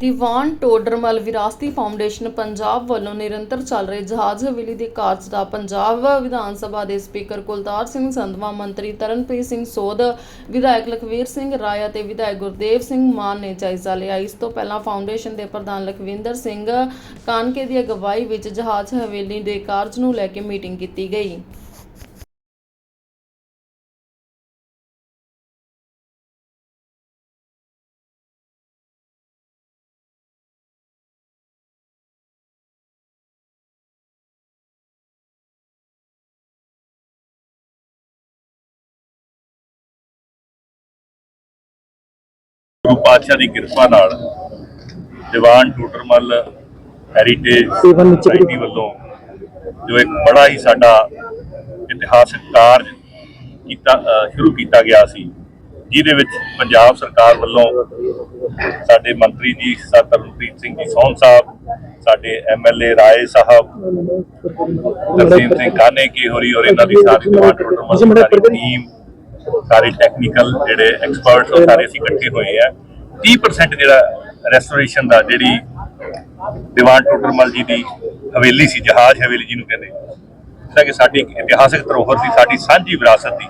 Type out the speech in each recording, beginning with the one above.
ਦੀਵਾਨ ਟੋਡਰਮਲ ਵਿਰਾਸਤੀ ਫਾਊਂਡੇਸ਼ਨ ਪੰਜਾਬ ਵੱਲੋਂ ਨਿਰੰਤਰ ਚੱਲ ਰਹੇ ਜਹਾਜ਼ ਹਵੇਲੀ ਦੇ ਕਾਰਜ ਦਾ ਪੰਜਾਬ ਵਿਧਾਨ ਸਭਾ ਦੇ ਸਪੀਕਰ ਕੁਲਤਾਰ ਸਿੰਘ ਸੰਧਵਾ, ਮੰਤਰੀ ਤਰਨਪ੍ਰੀਤ ਸਿੰਘ ਸੋਧ, ਵਿਧਾਇਕ ਲਖਵੀਰ ਸਿੰਘ ਰਾਏ ਅਤੇ ਵਿਧਾਇਕ ਗੁਰਦੇਵ ਸਿੰਘ ਮਾਨ ਨੇ ਜਾਇਜ਼ਾ ਲਿਆ। ਇਸ ਤੋਂ ਪਹਿਲਾਂ ਫਾਊਂਡੇਸ਼ਨ ਦੇ ਪ੍ਰਧਾਨ ਲਖਵਿੰਦਰ ਸਿੰਘ ਕਾਨਕੇ ਦੀ ਅਗਵਾਈ ਵਿੱਚ ਜਹਾਜ਼ ਹਵੇਲੀ ਦੇ ਕਾਰਜ ਨੂੰ ਲੈ ਕੇ ਮੀਟਿੰਗ ਕੀਤੀ ਗਈ। ਗੁਰੂ ਪਾਤਸ਼ਾਹ ਦੀ ਕਿਰਪਾ ਨਾਲ ਦੀਵਾਨ ਟੂਟਰਮਲ ਹੈਰੀਟੇਜ ਸੁਸਾਇਟੀ ਵੱਲੋਂ ਜੋ ਇੱਕ ਬੜਾ ਹੀ ਸਾਡਾ ਇਤਿਹਾਸਕ ਕਾਰਜ ਕੀਤਾ ਸ਼ੁਰੂ ਕੀਤਾ ਗਿਆ ਸੀ ਜਿਹਦੇ ਵਿੱਚ ਪੰਜਾਬ ਸਰਕਾਰ ਵੱਲੋਂ ਸਾਡੇ ਮੰਤਰੀ ਜੀ ਸਰ ਤਰਨਪ੍ਰੀਤ ਸਿੰਘ ਜੀ ਸੋਹਣ ਸਾਹਿਬ ਸਾਡੇ ਐਮਐਲਏ ਰਾਏ ਸਾਹਿਬ ਤਰਸੀਮ ਸਿੰਘ ਕਾਨੇ ਕੀ ਹੋਰੀ ਔਰ ਇਹਨਾਂ ਦੀ ਸਾਰੀ ਦੀਵਾਨ ਟੂਟਰਮਲ ਦੀ ਟੀਮ ਸਾਰੇ ਟੈਕਨੀਕਲ ਜਿਹੜੇ ਐਕਸਪਰਟਸ ਉਹ ਸਾਰੇ ਅਸੀਂ ਇਕੱਠੇ ਹੋਏ ਆ। 30% ਜਿਹੜਾ ਰੈਸਟੋਰੇਸ਼ਨ ਦਾ ਜਿਹੜੀ ਦੀਵਾਨ ਟੋਡਰਮਲ ਜੀ ਦੀ ਹਵੇਲੀ ਸੀ ਜਹਾਜ਼ ਹਵੇਲੀ ਜੀ ਨੂੰ ਕਹਿੰਦੇ। ਜਿਹੜਾ ਕਿ ਸਾਡੀ ਇਤਿਹਾਸਕ ਧਰੋਹਰ ਸੀ ਸਾਡੀ ਸਾਂਝੀ ਵਿਰਾਸਤ ਦੀ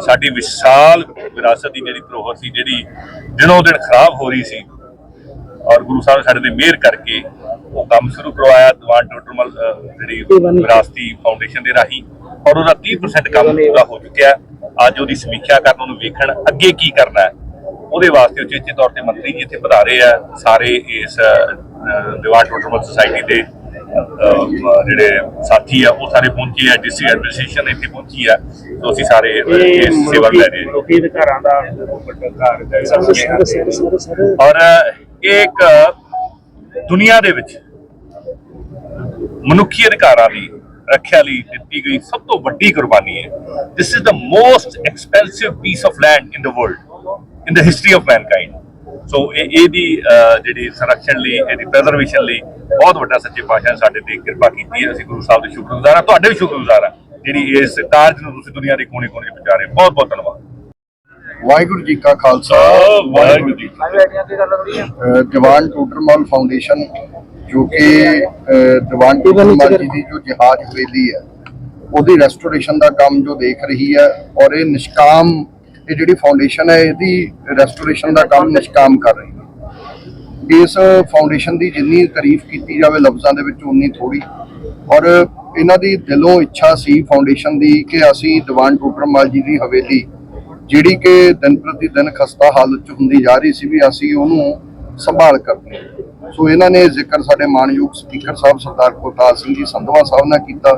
ਸਾਡੀ ਵਿਸ਼ਾਲ ਵਿਰਾਸਤ ਦੀ ਜਿਹੜੀ ਧਰੋਹਰ ਸੀ ਜਿਹੜੀ ਦਿਨੋਂ ਦਿਨ ਖਰਾਬ ਹੋ ਰਹੀ ਸੀ। ਔਰ ਗੁਰੂ ਸਾਹਿਬ ਸਾਡੇ ਤੇ ਮਿਹਰ ਕਰਕੇ ਉਹ ਕੰਮ ਸ਼ੁਰੂ ਕਰਵਾਇਆ ਦੀਵਾਨ ਟੋਡਰਮਲ ਅਹ, ਜਿਹੜੀ ਵਿਰਾਸਤੀ ਫਾਊਂਡੇਸ਼ਨ ਦੇ ਰਾਹੀਂ। ਔਰ ਉਹਦਾ 30% ਕੰਮ ਪੂਰਾ ਹੋ ਚੁੱਕਿਆ। ਅੱਜ ਉਹਦੀ ਸਮੀਖਿਆ ਕਰਨ ਉਹਨੂੰ ਵੇਖਣ ਅੱਗੇ ਕੀ ਕਰਨਾ ਹੈ ਉਹਦੇ ਵਾਸਤੇ ਉਚੇਚੇ ਤੌਰ ਤੇ ਮੰਤਰੀ ਜੀ ਇੱਥੇ ਪਧਾਰੇ ਆ। ਸਾਰੇ ਇਸ ਦੀਵਾਨ ਟੋਡਰਮਲ ਸੁਸਾਇਟੀ ਦੇ ਜਿਹੜੇ ਸਾਥੀ ਆ ਉਹ ਸਾਰੇ ਪਹੁੰਚੇ ਆ ਡਿਸਟ੍ਰਿਕਟ ਐਡਮਿਨਿਸਟ੍ਰੇਸ਼ਨ ਇੱਥੇ ਪਹੁੰਚੀ ਆ। ਸੋ ਅਸੀਂ ਸਾਰੇ ਇਸ ਸੇਵਾ ਲੈ ਰਹੇ ਹਾਂ ਲੋਕੀ ਅਧਿਕਾਰਾਂ ਦਾ ਵੱਡਾ ਘਰ ਹੈ ਔਰ ਇਹ ਇੱਕ ਦੁਨੀਆ ਦੇ ਵਿੱਚ ਮਨੁੱਖੀ ਅਧਿਕਾਰਾਂ ਦੀ ਰੱਖਿਆ ਲਈ ਦਿੱਤੀ ਗਈ ਸਭ ਤੋਂ ਵੱਡੀ ਕੁਰਬਾਨੀ ਹੈ। This is the most expensive piece of land in the world in the history of mankind so ਇਹ ਇਹਦੀ ਜਿਹੜੀ ਸੰਰਖਣ ਲਈ ਇਹਦੀ ਪ੍ਰੀਜ਼ਰਵੇਸ਼ਨ ਲਈ ਬਹੁਤ ਵੱਡਾ ਸੱਚੇ ਪਾਤਸ਼ਾਹ ਨੇ ਸਾਡੇ ਤੇ ਕਿਰਪਾ ਕੀਤੀ ਹੈ। ਅਸੀਂ ਗੁਰੂ ਸਾਹਿਬ ਦੇ ਸ਼ੁਕਰਗੁਜ਼ਾਰ ਹਾਂ ਤੁਹਾਡੇ ਵੀ ਸ਼ੁਕਰਗੁਜ਼ਾਰ ਹਾਂ। ਜਿਹੜੀ ਇਸ ਕਾਰਜ ਨੂੰ ਤੁਸੀਂ ਦੁਨੀਆ ਦੇ ਕੋਨੇ-ਕੋਨੇ 'ਚ ਪਹੁੰਚਾ ਰਹੇ। ਬਹੁਤ ਬਹੁਤ ਧੰਨਵਾਦ। ਵਾਹਿਗੁਰੂ ਜੀ ਕਾ ਖਾਲਸਾ ਵਾਹਿਗੁਰੂ ਜੀ ਅ, ਦੀਵਾਨ ਟੂਟਰਮਲ ਫਾਊਂਡੇਸ਼ਨ ਜੋ ਕਿ ਦੀਵਾਨ ਟੂਟਰਮਲ ਜੀ ਦੀ ਜੋ ਜਹਾਜ਼ ਹਵੇਲੀ ਹੈ ਉਹਦੀ ਰੈਸਟੋਰੇਸ਼ਨ ਦਾ ਕੰਮ ਜੋ ਦੇਖ ਰਹੀ ਹੈ ਔਰ ਇਹ ਨਿਸ਼ਕਾਮ ਇਹ ਜਿਹੜੀ ਫਾਊਂਡੇਸ਼ਨ ਹੈ ਇਹਦੀ ਰੈਸਟੋਰੇਸ਼ਨ ਦਾ ਕੰਮ ਨਿਸ਼ਕਾਮ ਕਰ ਰਹੀ ਹੈ ਇਸ ਫਾਊਂਡੇਸ਼ਨ ਦੀ ਜਿੰਨੀ ਤਾਰੀਫ ਕੀਤੀ ਜਾਵੇ ਲਫ਼ਜ਼ਾਂ ਦੇ ਵਿੱਚ ਉਨੀ ਥੋੜੀ ਔਰ ਇਹਨਾਂ ਦੀ ਦਿਲੋਂ ਇੱਛਾ ਸੀ ਫਾਊਂਡੇਸ਼ਨ ਦੀ ਕਿ ਅਸੀਂ ਦੀਵਾਨ ਟੂਟਰਮਲ ਜੀ ਦੀ ਹਵੇਲੀ ਜਿਹੜੀ ਕਿ ਦਿਨ ਪ੍ਰਤੀ ਦਿਨ ਖਸਤਾ ਹਾਲਤ ਚ ਹੁੰਦੀ ਜਾ ਰਹੀ ਸੀ ਵੀ ਅਸੀਂ ਉਹਨੂੰ ਸੰਭਾਲ ਕਰਦੇ ਹਾਂ। ਸੋ ਇਹਨਾਂ ਨੇ ਜ਼ਿਕਰ ਸਾਡੇ ਮਾਨਯੋਗ ਸਪੀਕਰ ਸਾਹਿਬ ਸਰਦਾਰ ਕੁਲਤਾਰ ਸਿੰਘ ਜੀ ਸੰਧਵਾ ਸਾਹਿਬ ਨਾਲ ਕੀਤਾ।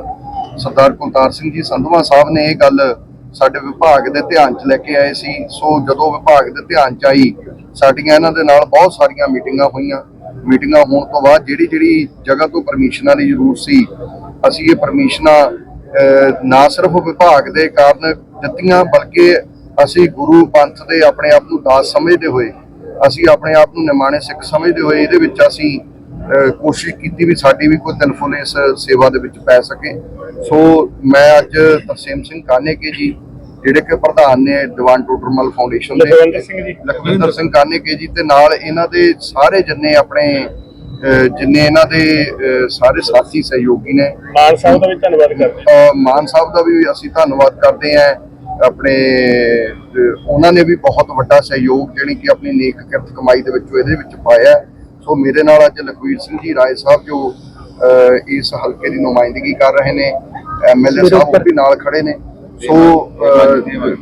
ਸਰਦਾਰ ਕੁਲਤਾਰ ਸਿੰਘ ਜੀ ਸੰਧਵਾ ਸਾਹਿਬ ਨੇ ਇਹ ਗੱਲ ਸਾਡੇ ਵਿਭਾਗ ਦੇ ਧਿਆਨ 'ਚ ਲੈ ਕੇ ਆਏ ਸੀ। ਸੋ ਜਦੋਂ ਵਿਭਾਗ ਦੇ ਧਿਆਨ 'ਚ ਆਈ ਸਾਡੀਆਂ ਇਹਨਾਂ ਦੇ ਨਾਲ ਬਹੁਤ ਸਾਰੀਆਂ ਮੀਟਿੰਗਾਂ ਹੋਈਆਂ। ਮੀਟਿੰਗਾਂ ਹੋਣ ਤੋਂ ਬਾਅਦ ਜਿਹੜੀ ਜਿਹੜੀ ਜਗ੍ਹਾ ਤੋਂ ਪਰਮਿਸ਼ਨਾਂ ਦੀ ਜ਼ਰੂਰਤ ਸੀ ਅਸੀਂ ਇਹ ਪਰਮਿਸ਼ਨਾਂ ਅਹ, ਨਾ ਸਿਰਫ ਵਿਭਾਗ ਦੇ ਕਾਰਨ ਦਿੱਤੀਆਂ ਬਲਕਿ ਅਸੀਂ ਗੁਰੂ ਪੰਥ ਦੇ ਆਪਣੇ ਆਪ ਨੂੰ ਦਾਸ ਸਮਝਦੇ ਹੋਏ ਅਸੀਂ ਆਪਣੇ ਆਪ ਨੂੰ ਨਿਮਾਣੇ ਸਿੱਖ ਸਮਝਦੇ ਹੋਏ ਇਹਦੇ ਵਿੱਚ ਅਸੀਂ ਕੋਸ਼ਿਸ਼ ਕੀਤੀ ਵੀ ਸਾਡੀ ਵੀ ਕੋਈ ਤਿਲਫੁਲ ਇਸ ਸੇਵਾ ਦੇ ਵਿੱਚ ਪੈ ਸਕੇ। ਸੋ ਮੈਂ ਅੱਜ ਤਰਸੇਮ ਸਿੰਘ ਕਾਨੇਕੇ ਜੀ ਜਿਹੜੇ ਕਿ ਪ੍ਰਧਾਨ ਨੇ ਦੀਵਾਨ ਟੋਟਰਮਲ ਫਾਊਂਡੇਸ਼ਨ ਦੇ ਲਖਵਿੰਦਰ ਸਿੰਘ ਕਾਨੇਕੇ ਜੀ ਤੇ ਨਾਲ ਇਹਨਾਂ ਦੇ ਸਾਰੇ ਜਿੰਨੇ ਆਪਣੇ ਜਿੰਨੇ ਇਹਨਾਂ ਦੇ ਸਾਰੇ ਸਾਥੀ ਸਹਿਯੋਗੀ ਨੇ। ਮਾਨ ਸਾਹਿਬ ਦਾ ਵੀ ਧੰਨਵਾਦ ਕਰਦੇ ਹਾਂ। ਮਾਨ ਸਾਹਿਬ ਦਾ ਵੀ ਅਸੀਂ ਧੰਨਵਾਦ ਕਰਦੇ ਹਾਂ। ਆਪਣੇ ਉਹਨਾਂ ਨੇ ਵੀ ਬਹੁਤ ਵੱਡਾ ਸਹਿਯੋਗ ਜਿਹੜੀ ਕਿ ਆਪਣੀ ਨੇਕ ਕਿਰਤ ਕਮਾਈ ਦੇ ਵਿੱਚੋਂ ਇਹਦੇ ਵਿੱਚ ਪਾਇਆ। ਸੋ ਮੇਰੇ ਨਾਲ ਅੱਜ ਲਖਵੀਰ ਸਿੰਘ ਜੀ ਰਾਏ ਸਾਹਿਬ ਜੋ ਇਸ ਹਲਕੇ ਦੀ ਨੁਮਾਇੰਦਗੀ ਕਰ ਰਹੇ ਨੇ ਐਮਐਲਏ ਸਾਹਿਬ ਵੀ ਨਾਲ ਖੜੇ ਨੇ ਸੋ ਅਹ,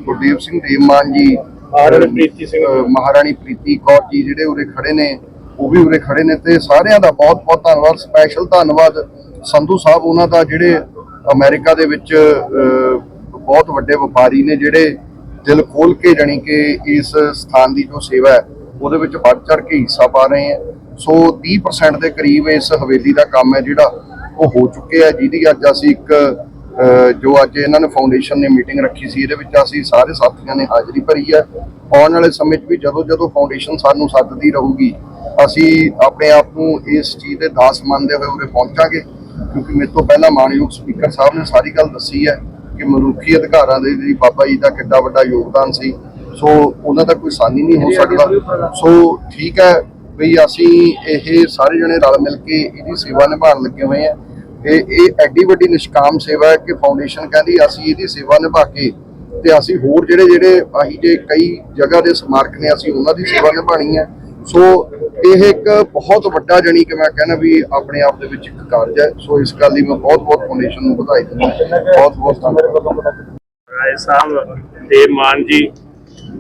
ਗੁਰਦੇਵ ਸਿੰਘ ਦੇਵਮਾਨ ਜੀ ਮਹਾਰਾਣੀ ਪ੍ਰੀਤੀ ਸਿੰਘ। ਅਹ, ਮਹਾਰਾਣੀ ਪ੍ਰੀਤੀ ਕੌਰ ਜੀ ਜਿਹੜੇ ਉਰੇ ਖੜੇ ਨੇ ਉਹ ਵੀ ਉਰੇ ਖੜੇ ਨੇ ਤੇ ਸਾਰਿਆਂ ਦਾ ਬਹੁਤ ਬਹੁਤ ਧੰਨਵਾਦ ਸਪੈਸ਼ਲ ਧੰਨਵਾਦ ਸੰਧੂ ਸਾਹਿਬ ਉਹਨਾਂ ਦਾ ਜਿਹੜੇ ਅਮਰੀਕਾ ਦੇ ਵਿੱਚ ਬਹੁਤ ਵੱਡੇ ਵਪਾਰੀ ਨੇ ਜਿਹੜੇ ਦਿਲ ਖੋਲ ਕੇ ਜਾਣੀ ਕਿ ਇਸ ਸਥਾਨ ਦੀ ਜੋ ਸੇਵਾ ਹੈ, ਉਹਦੇ ਵਿੱਚ ਵੱਧ ਚੜ ਕੇ ਹਿੱਸਾ ਪਾ ਰਹੇ ਹੈ। ਸੋ 30% ਦੇ ਕਰੀਬ ਇਸ ਹਵੇਲੀ ਦਾ ਕੰਮ ਹੈ ਜਿਹੜਾ ਉਹ ਹੋ ਚੁੱਕਿਆ ਹੈ, ਜਿਹਦੀ ਅੱਜ ਅਸੀਂ ਇੱਕ ਜੋ ਅੱਜ ਇਹਨਾਂ ਨੇ ਫਾਊਂਡੇਸ਼ਨ ਨੇ ਮੀਟਿੰਗ ਰੱਖੀ ਸੀ, ਇਹਦੇ ਵਿੱਚ ਅਸੀਂ ਸਾਰੇ ਸਾਥੀਆਂ ਨੇ ਹਾਜ਼ਰੀ ਭਰੀ ਹੈ। ਆਉਣ ਵਾਲੇ ਸਮੇਂ 'ਚ ਵੀ ਜਦੋਂ ਜਦੋਂ ਫਾਊਂਡੇਸ਼ਨ ਸਾਨੂੰ ਸੱਦਦੀ ਰਹੂਗੀ, ਅਸੀਂ ਆਪਣੇ ਆਪ ਨੂੰ ਇਸ ਚੀਜ਼ ਦੇ ਦਾਸ ਮੰਨਦੇ ਹੋਏ ਉਰੇ ਪਹੁੰਚਾਂਗੇ। ਕਿਉਂਕਿ ਮੇਰੇ ਤੋਂ ਪਹਿਲਾਂ ਮਾਨਯੋਗ ਸਪੀਕਰ ਸਾਹਿਬ ਨੇ ਸਾਰੀ ਗੱਲ ਦੱਸੀ ਹੈ ਕਿ ਮਨੁੱਖੀ ਅਧਿਕਾਰਾਂ ਦੇ ਲਈ ਬਾਬਾ ਜੀ ਦਾ ਕਿੱਡਾ ਵੱਡਾ ਯੋਗਦਾਨ ਸੀ। ਸੋ ਉਹਨਾਂ ਦਾ ਕੋਈ ਸਾਨੀ ਨਹੀਂ ਹੋ ਸਕਦਾ। ਸੋ ਠੀਕ ਹੈ ਵੀ ਅਸੀਂ ਇਹ ਸਾਰੇ ਜਣੇ ਰਲ ਮਿਲ ਕੇ ਇਹਦੀ ਸੇਵਾ ਨਿਭਾਉਣ ਲੱਗੇ ਹੋਏ ਆ ਇਹ ਇਹ ਐਡੀ ਵੱਡੀ ਨਿਸ਼ਕਾਮ ਸੇਵਾ ਹੈ ਕਿ ਫਾਊਂਡੇਸ਼ਨ ਕਹਿੰਦੀ ਅਸੀਂ ਇਹਦੀ ਸੇਵਾ ਨਿਭਾ ਕੇ ਤੇ ਅਸੀਂ ਹੋਰ ਜਿਹੜੇ ਜਿਹੜੇ ਅਸੀਂ ਜੇ ਕਈ ਜਗ੍ਹਾ ਦੇ ਸਮਾਰਕ ਨੇ ਅਸੀਂ ਉਹਨਾਂ ਦੀ ਸੇਵਾ ਨਿਭਾਣੀ ਹੈ। ਸੋ ਇਹ ਇੱਕ ਬਹੁਤ ਵੱਡਾ ਜਣੀ ਕਿ ਮੈਂ ਕਹਿੰਦਾ ਵੀ ਆਪਣੇ ਆਪ ਦੇ ਵਿੱਚ ਇੱਕ ਕਾਰਜ ਹੈ। ਸੋ ਇਸ ਗੱਲ ਲਈ ਮੈਂ ਬਹੁਤ ਬਹੁਤ ਫਾਊਂਡੇਸ਼ਨ ਨੂੰ ਵਧਾਈ ਦਿੰਦਾ। ਬਹੁਤ ਬਹੁਤ ਧੰਨਵਾਦ। ਰਾਏ ਸਾਹਿਬ ਤੇ ਮਾਨ ਜੀ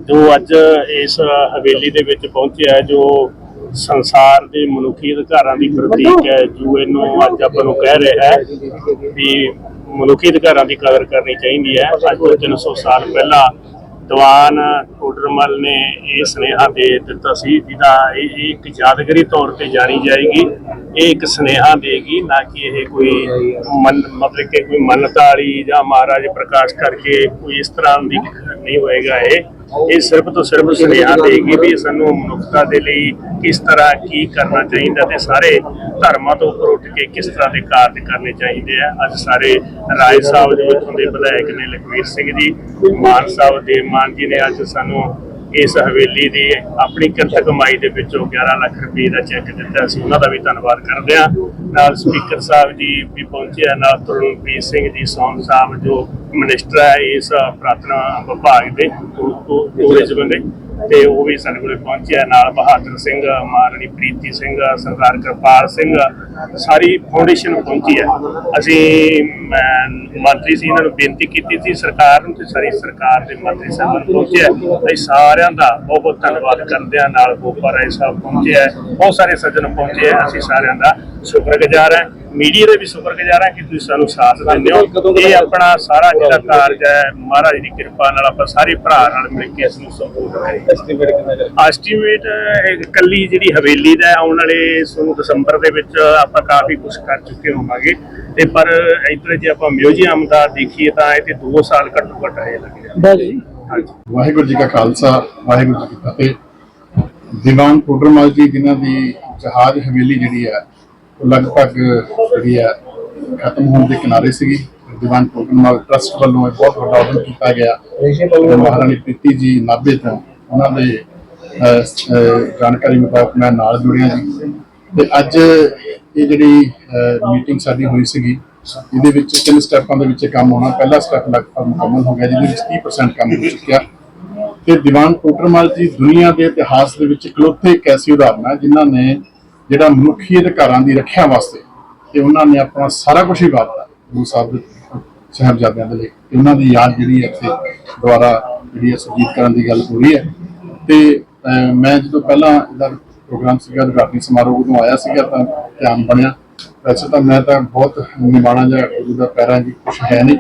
ਜੋ ਅੱਜ ਇਸ ਹਵੇਲੀ ਦੇ ਵਿੱਚ ਪਹੁੰਚਿਆ ਹੈ, ਜੋ ਸੰਸਾਰ ਦੇ ਮਨੁੱਖੀ ਅਧਿਕਾਰਾਂ ਦੀ ਪ੍ਰਤੀਕ ਹੈ ਯੂਐਨ ਨੂੰ ਅੱਜ ਆਪਾਂ ਨੂੰ ਕਹਿ ਰਿਹਾ ਹੈ ਵੀ ਮਨੁੱਖੀ ਅਧਿਕਾਰਾਂ ਦੀ ਕਦਰ ਕਰਨੀ ਚਾਹੀਦੀ ਹੈ। ਅੱਜ ਤੋਂ 300 ਸਾਲ ਪਹਿਲਾਂ ਦੀਵਾਨ ਕੋਡਰਮਲ ਨੇ ਇਹ ਸੁਨੇਹਾ ਦੇ ਦਿੱਤਾ ਸੀ, ਜਿਹਦਾ ਇਹ ਇਹ ਇੱਕ ਯਾਦਗਾਰੀ ਤੌਰ ਤੇ ਜਾਣੀ ਜਾਏਗੀ। ਇਹ ਇੱਕ ਸੁਨੇਹਾ ਦੇਗੀ, ਨਾ ਕਿ ਇਹ ਕੋਈ ਮਨ, ਮਤਲਬ ਕਿ ਕੋਈ ਮੰਨਤਾ ਵਾਲੀ ਜਾਂ ਮਹਾਰਾਜ ਪ੍ਰਕਾਸ਼ ਕਰਕੇ ਕੋਈ ਇਸ ਤਰ੍ਹਾਂ ਦੀ ਨਹੀਂ ਹੋਏਗਾ ਇਹ। ਇਹ ਸਿਰਫ ਤੋਂ ਸਿਰਫ ਸੁਨੇਹਾ ਦੇਗੀ ਵੀ ਸਾਨੂੰ ਮਨੁੱਖਤਾ ਦੇ ਲਈ ਕਿਸ ਤਰ੍ਹਾਂ ਕੀ ਕਰਨਾ ਚਾਹੀਦਾ ਤੇ ਸਾਰੇ ਧਰਮਾਂ ਤੋਂ ਉੱਪਰ ਉੱਠ ਕੇ ਕਿਸ ਤਰ੍ਹਾਂ ਦੇ ਕਾਰਜ ਕਰਨੇ ਚਾਹੀਦੇ ਆ। ਅੱਜ ਸਾਰੇ ਰਾਏ ਸਾਹਿਬ ਜੋ ਇੱਥੋਂ ਦੇ ਵਿਧਾਇਕ ਨੇ ਲਖਵੀਰ ਸਿੰਘ ਜੀ, ਮਾਨ ਸਾਹਿਬ ਦੇ ਮਾਨ ਜੀ ਨੇ ਅੱਜ ਸਾਨੂੰ ਇਸ ਹਵੇਲੀ ਦੀ ਆਪਣੀ ਕਿਰਤ ਕਮਾਈ ਦੇ ਵਿੱਚੋਂ 11 ਲੱਖ ਰੁਪਏ ਦਾ ਚੈੱਕ ਦਿੱਤਾ ਸੀ। ਉਹਨਾਂ ਦਾ ਵੀ ਧੰਨਵਾਦ ਕਰਦੇ ਹਾਂ। ਨਾਲ ਸਪੀਕਰ ਸਾਹਿਬ ਜੀ ਵੀ ਪਹੁੰਚਿਆ ਨਾਲ ਤਰੁਣਪ੍ਰੀਤ ਸਿੰਘ ਜੀ ਸੌਂਗ ਸਾਹਿਬ ਜੋ ਮਿਨਿਸਟਰ ਹੈ ਇਸ ਪ੍ਰਾਰਥਨਾ ਵਿਭਾਗ ਦੇ ਟੂ- ਟੂ- ਤੇ ਉਹ ਵੀ ਸਾਡੇ ਕੋਲੇ ਪਹੁੰਚਿਆ ਨਾਲ ਬਹਾਦਰ ਸਿੰਘ ਮਹਾਰਾਣੀ ਪ੍ਰੀਤੀ ਸਿੰਘ ਸਰਦਾਰ ਕਿਰਪਾਲ ਸਿੰਘ ਸਾਰੀ ਫਾਊਂਡੇਸ਼ਨ ਪਹੁੰਚੀ ਹੈ। ਅਸੀਂ ਮੰਤਰੀ ਸੀ, ਇਹਨਾਂ ਨੂੰ ਬੇਨਤੀ ਕੀਤੀ ਸੀ, ਸਰਕਾਰ ਨੂੰ ਤੇ ਸਾਰੀ ਸਰਕਾਰ ਦੇ ਮੰਤਰੀ ਸਾਹਿਬ ਪਹੁੰਚੇ ਆ ਅਸੀਂ ਸਾਰਿਆਂ ਦਾ ਬਹੁਤ ਬਹੁਤ ਧੰਨਵਾਦ ਕਰਦੇ ਹਾਂ। ਨਾਲ ਗੋਪਾ ਰਾਏ ਸਾਹਿਬ ਪਹੁੰਚਿਆ ਬਹੁਤ ਸਾਰੇ ਸੱਜਣ ਪਹੁੰਚੇ ਅਸੀਂ ਸਾਰਿਆਂ ਦਾ ਸ਼ੁਕਰਗੁਜ਼ਾਰ ਹਾਂ। ਮੀਡੀਆ ਦੇ ਵੀ ਸ਼ੁਕਰਗੁਜ਼ਾਰ ਹਾਂ ਕਿ ਤੁਸੀਂ ਸਾਨੂੰ ਸਾਥ ਦਿੰਦੇ ਹੋ। ਇਹ ਆਪਣਾ ਸਾਰਾ ਜਿਹੜਾ ਕਾਰਜ ਹੈ ਮਹਾਰਾਜ ਦੀ ਕਿਰਪਾ ਨਾਲ ਆਪਾਂ ਸਾਰੇ ਭਰਾ ਨਾਲ ਮਿਲ ਕੇ ਇਸ ਨੂੰ ਸੰਪੂਰਨ ਕਰੀਏ। ਐਸਟੀਮੇਟ ਇਕੱਲੀ ਜਿਹੜੀ ਹਵੇਲੀ ਦਾ ਆਉਣ ਵਾਲੇ ਸਾਨੂੰ ਦਸੰਬਰ ਦੇ ਵਿੱਚ ਆਪਾਂ ਕਾਫੀ ਕੁਝ ਕਰ ਚੁੱਕੇ ਹੋਵਾਂਗੇ। ਤੇ ਪਰ ਇੱਧਰ ਜੇ ਆਪਾਂ ਮਿਊਜ਼ੀਅਮ ਦਾ ਦੇਖੀਏ ਤਾਂ ਇਹ ਤੇ 2 ਸਾਲ ਘੱਟੋ ਘੱਟ ਇਹ ਲੱਗਿਆ ਹਾਂਜੀ। ਵਾਹਿਗੁਰੂ ਜੀ ਕਾ ਖਾਲਸਾ ਵਾਹਿਗੁਰੂ ਜੀ ਕੀ ਫਤਿਹ। ਦੀਵਾਨ ਟੋਡਰਮਲ ਜੀ ਜਿਨ੍ਹਾਂ ਦੀ ਜਹਾਜ਼ ਹਵੇਲੀ ਜਿਹੜੀ ਹੈ ਲਗਭਗ ਜਿਹੜੀ ਹੈ ਖਤਮ ਹੋਣ ਦੇ ਕਿਨਾਰੇ ਸੀਗੀ। ਦੀਵਾਨ ਟੋਡਰਮਲ ਟਰਸਟ ਵੱਲੋਂ ਇਹ ਬਹੁਤ ਵੱਡਾ ਉਦਮ ਕੀਤਾ ਗਿਆ। ਮਹਾਰਾਣੀ ਪ੍ਰੀਤੀ ਜੀ ਨਾਭੇ ਤੋਂ ਉਹਨਾਂ ਦੇ ਜਾਣਕਾਰੀ ਮੁਤਾਬਕ ਮੈਂ ਨਾਲ ਜੁੜਿਆ ਜੀ। ਤੇ ਅੱਜ ਇਹ ਜਿਹੜੀ ਮੀਟਿੰਗ ਸਾਡੀ ਹੋਈ ਸੀਗੀ ਇਹਦੇ ਵਿੱਚ ਤਿੰਨ ਸਟੈਪਾਂ ਦੇ ਵਿੱਚ ਕੰਮ ਹੋਣਾ। ਪਹਿਲਾ ਸਟੈਪ ਲਗਭਗ ਮੁਕੰਮਲ ਹੋ ਗਿਆ ਜਿਹਦੇ ਵਿੱਚ 30% ਕੰਮ ਹੋ ਚੁੱਕਿਆ। ਤੇ ਦੀਵਾਨ ਟੋਟਰਮਲ ਜੀ ਦੁਨੀਆ ਦੇ ਇਤਿਹਾਸ ਦੇ ਵਿੱਚ ਇਕਲੌਤੇ ਇੱਕ ਐਸੀ ਉਦਾਹਰਨ ਹੈ ਜਿਨ੍ਹਾਂ ਨੇ ਜਿਹੜਾ ਮਨੁੱਖੀ ਅਧਿਕਾਰਾਂ ਦੀ ਰੱਖਿਆ ਵਾਸਤੇ ਤੇ ਉਹਨਾਂ ਨੇ ਆਪਣਾ ਸਾਰਾ ਕੁਝ ਹੀ ਵਾਪਰਿਆ ਗੁਰੂ ਸਾਹਿਬ ਦੇ ਸਾਹਿਬਜ਼ਾਦਿਆਂ ਦੇ ਲਈ ਉਹਨਾਂ ਦੀ ਯਾਦ ਜਿਹੜੀ ਇੱਥੇ ਦੁਆਰਾ ਜਿਹੜੀ ਸੁਜੀਤ ਕਰਨ ਦੀ ਗੱਲ ਹੋ ਰਹੀ ਹੈ। ਤੇ ਮੈਂ ਜਦੋਂ ਪਹਿਲਾਂ ਇਹਦਾ ਪ੍ਰੋਗਰਾਮ ਸੀਗਾ, ਉਦਘਾਟਨੀ ਸਮਾਰੋਹ ਉਦੋਂ ਆਇਆ ਸੀਗਾ ਤਾਂ ਧਿਆਨ ਬਣਿਆ। ਵੈਸੇ ਤਾਂ ਮੈਂ ਤਾਂ ਬਹੁਤ ਨਿਮਾਣਾ ਜਿਹਾ ਗੁਰੂ ਦਾ ਪੈਰਾ ਜੀ ਕੁਛ ਹੈ ਨਹੀਂ,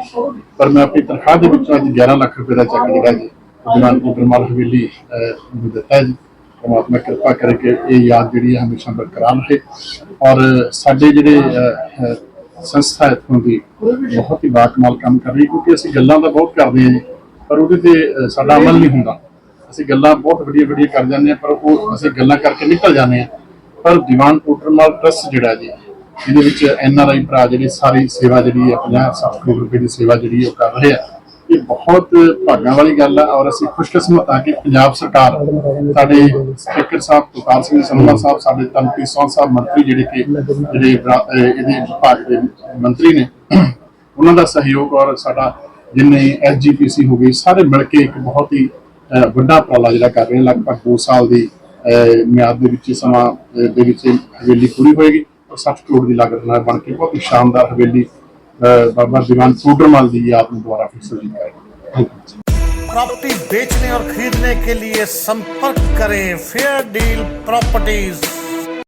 ਪਰ ਮੈਂ ਆਪਣੀ ਤਨਖਾਹ ਦੇ ਵਿੱਚੋਂ ਅੱਜ 11 ਲੱਖ ਰੁਪਏ ਦਾ ਚੈੱਕ ਜਿਹੜਾ ਜੀ ਦਿਵਾਨ ਹਵੇਲੀ ਨੂੰ ਦਿੱਤਾ ਜੀ। ਪਰਮਾਤਮਾ ਕਿਰਪਾ ਕਰੇ ਕਿ ਇਹ ਯਾਦ ਜਿਹੜੀ ਹੈ ਹਮੇਸ਼ਾ ਬਰਕਰਾਰ ਰਹੇ। ਔਰ ਸਾਡੇ ਜਿਹੜੇ ਸੰਸਥਾ ਇੱਥੋਂ ਦੀ, ਬਹੁਤ ਹੀ ਬਾਕਮਾਲ ਕੰਮ ਕਰ ਰਹੀ ਕਿਉਂਕਿ ਅਸੀਂ ਗੱਲਾਂ ਤਾਂ ਬਹੁਤ ਕਰਦੇ ਹਾਂ ਜੀ, ਪਰ ਉਹਦੇ ਤੇ ਸਾਡਾ ਅਮਲ ਨਹੀਂ ਹੁੰਦਾ। ਅਸੀਂ ਗੱਲਾਂ ਬਹੁਤ ਵੱਡੀਆਂ ਵੱਡੀਆਂ ਕਰ ਜਾਂਦੇ ਹਾਂ, ਪਰ ਉਹ ਅਸੀਂ ਗੱਲਾਂ ਕਰਕੇ ਨਿਕਲ ਜਾਂਦੇ ਹਾਂ। ਪਰ ਦੀਵਾਨ ਟੋਟਰਮਲ ਟਰਸਟ ਜਿਹੜਾ ਜੀ, ਇਹਦੇ ਵਿੱਚ ਐਨ ਆਰ ਆਈ ਭਰਾ ਜਿਹੜੇ ਸਾਰੀ ਸੇਵਾ ਜਿਹੜੀ ਹੈ 50 60 ਕਰੋੜ ਰੁਪਏ ਦੀ ਸੇਵਾ ਜਿਹੜੀ ਉਹ ਕਰ ਰਹੇ ਆ। ਇਹ ਬਹੁਤ ਭਾਗਾਂ ਵਾਲੀ ਗੱਲ ਹੈ ਔਰ ਅਸੀਂ ਖੁਸ਼ਕਿਸਮਤ ਆ ਕਿ ਪੰਜਾਬ ਸਰਕਾਰ ਸਾਡੇ ਸਪੀਕਰ ਸਾਹਿਬ ਤੁਕਾਰ ਸਿੰਘ ਸੰਧਵਾ ਸਾਹਿਬ, ਸਾਡੇ ਤਨਪ੍ਰੀਤ ਸੌਂ ਸਾਹਿਬ ਮੰਤਰੀ ਜਿਹੜੇ ਕਿ ਜਿਹੜੇ ਇਹਦੇ ਵਿਭਾਗ ਦੇ ਮੰਤਰੀ ਨੇ, ਉਹਨਾਂ ਦਾ ਸਹਿਯੋਗ ਔਰ ਸਾਡਾ ਜਿੰਨੇ ਐਸਜੀਪੀਸੀ ਹੋ ਗਈ ਸਾਰੇ ਮਿਲ ਕੇ ਇੱਕ ਬਹੁਤ ਹੀ ਵੱਡਾ ਉਪਰਾਲਾ ਜਿਹੜਾ ਕਰ ਰਹੇ ਲਗਭਗ 2 ਸਾਲ ਦੀ ਮਿਆਦ ਦੇ ਵਿੱਚ ਸਮਾਂ ਦੇ ਵਿੱਚ ਹਵੇਲੀ ਪੂਰੀ ਹੋਏਗੀ ਔਰ 60 ਕਰੋੜ ਦੀ ਲਾਗਤ ਨਾਲ ਬਣ ਕੇ ਬਹੁਤ ਹੀ ਸ਼ਾਨਦਾਰ ਹਵੇਲੀ ਬਾਬਾ ਦੀਵਾਨ सूडरमल जी आपने दोबारा फिर से प्रॉपर्टी बेचने और खरीदने के लिए संपर्क करें फेयर डील प्रॉपर्टीज़